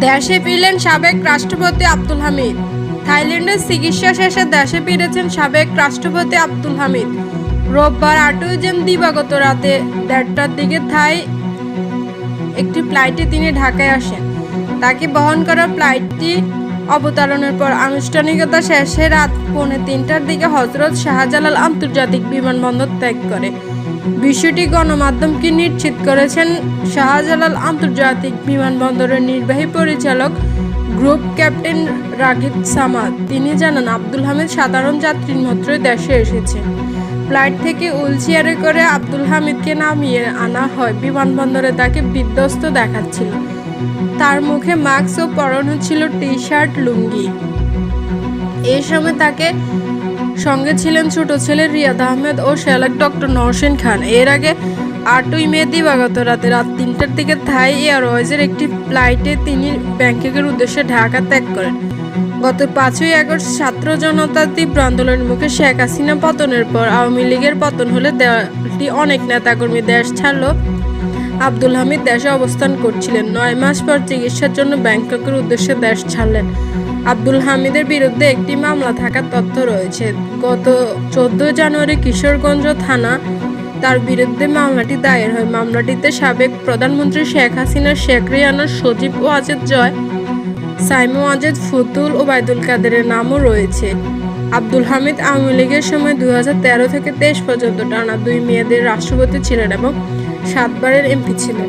দেশে ফিরলেন সাবেক রাষ্ট্রপতি আব্দুল হামিদ। থাইল্যান্ডের চিকিৎসা শেষে দেশে ফিরেছেন সাবেক রাষ্ট্রপতি আব্দুল হামিদ। রোববার আটই জুন দিবাগত রাতে দেড়টার দিকে থাই একটি ফ্লাইটে তিনি ঢাকায় আসেন। তাকে বহন করা ফ্লাইটটি অবতরণের পর আনুষ্ঠানিকতা শেষে রাত পৌনে তিনটার দিকে হজরত শাহজালাল আন্তর্জাতিক বিমানবন্দর ত্যাগ করে। বিষয়টি গণমাধ্যমকে নিশ্চিত করেছেন শাহজালাল আন্তর্জাতিক বিমানবন্দরের নির্বাহী পরিচালক গ্রুপ ক্যাপ্টেন রাগিব সামাদ। তিনি জানান, আব্দুল হামিদ সাধারণ যাত্রীর মাত্রই দেশে এসেছে। ফ্লাইট থেকে হুইলচেয়ারে করে আব্দুল হামিদকে নামিয়ে আনা হয়। বিমানবন্দরে তাকে বিধ্বস্ত দেখাচ্ছিল। তার মুখে মাস্ক ও পরনে ছিল টি শার্ট লুঙ্গি। এই সময় তাকে সঙ্গে ছিলেন ছোট ছেলে রিয়াদ আহমেদ ও শ্যালক ডক্টর নরসেন খান। এর আগে আটই মে দিবাগত রাতে রাত তিনটার দিকে থাই এয়ারওয়েজের একটি ফ্লাইটে তিনি ব্যাংককের উদ্দেশ্যে ঢাকা ত্যাগ করেন। গত পাঁচই আগস্ট ছাত্র জনতার তীব্র আন্দোলনের মুখে শেখ হাসিনা পতনের পর আওয়ামী লীগের পতন হলে দলটি অনেক নেতাকর্মী দেশ ছাড়ল। আব্দুল হামিদ দেশে অবস্থান করছিলেন। নয় মাস পর চিকিৎসার জন্য ব্যাংককের উদ্দেশ্যে দেশ ছাড়লেন। আব্দুল হামিদের বিরুদ্ধে একটি মামলা থাকার তথ্য রয়েছে। গত চোদ্দ জানুয়ারি কিশোরগঞ্জ থানা তার বিরুদ্ধে মামলাটি দায়ের হয়। মামলাটিতে সাবেক প্রধানমন্ত্রী শেখ হাসিনা শেখ রিয়ানার সজীব ওয়াজেদ জয়, সাইমো ওয়াজেদ, ফুতুল ও বাইদুল কাদেরের নামও রয়েছে। আব্দুল হামিদ আওয়ামী লীগের সময় দুই হাজার তেরো থেকে তেইশ পর্যন্ত টানা দুই মেয়াদের রাষ্ট্রপতি ছিলেন এবং সাতবারের এমপি ছিলেন।